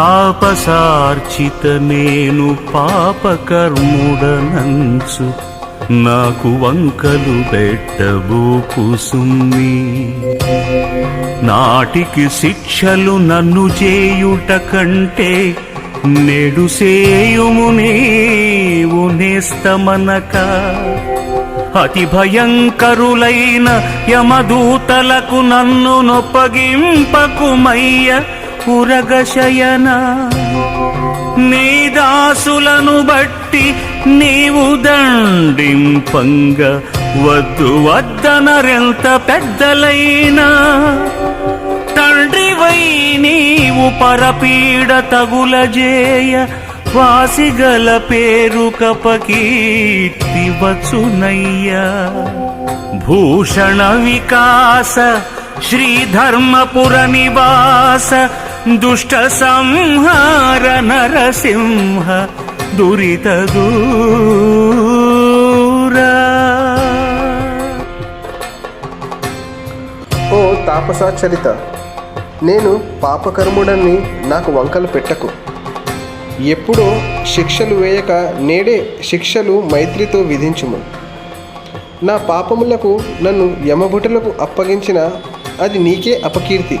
తాపసార్చిత నేను పాపకర్ముడనంచు. నాకు వంకలు పెట్టబోకు సుమ్మి నాటికి శిక్షలు నన్ను చేయుట కంటే నేడు సేయుమునే ఉనేస్తమనక అతి భయంకరులైన యమదూతలకు నన్ను నొప్పగింపకుమయ్య. కురగశయన నీ దాసులను బట్టి నీవు దండింపంగ వద్దు వద్దనరెంత పెద్దలైనా. తండ్రివై నీవు పరపీడ తగులజేయ వాసిగల పేరు కపకీర్తి వచ్చునయ్యా భూషణ వికాస శ్రీధర్మపుర నివాస దుష్ట సంహార నరసింహ దురిత దూరా. ఓ తాపసాచరిత నేను పాపకర్ముడని నాకు వంకలు పెట్టకు. ఎప్పుడో శిక్షలు వేయక నేడే శిక్షలు మైత్రితో విధించుము. నా పాపములకు నన్ను యమభుటలకు అప్పగించిన అది నీకే అపకీర్తి.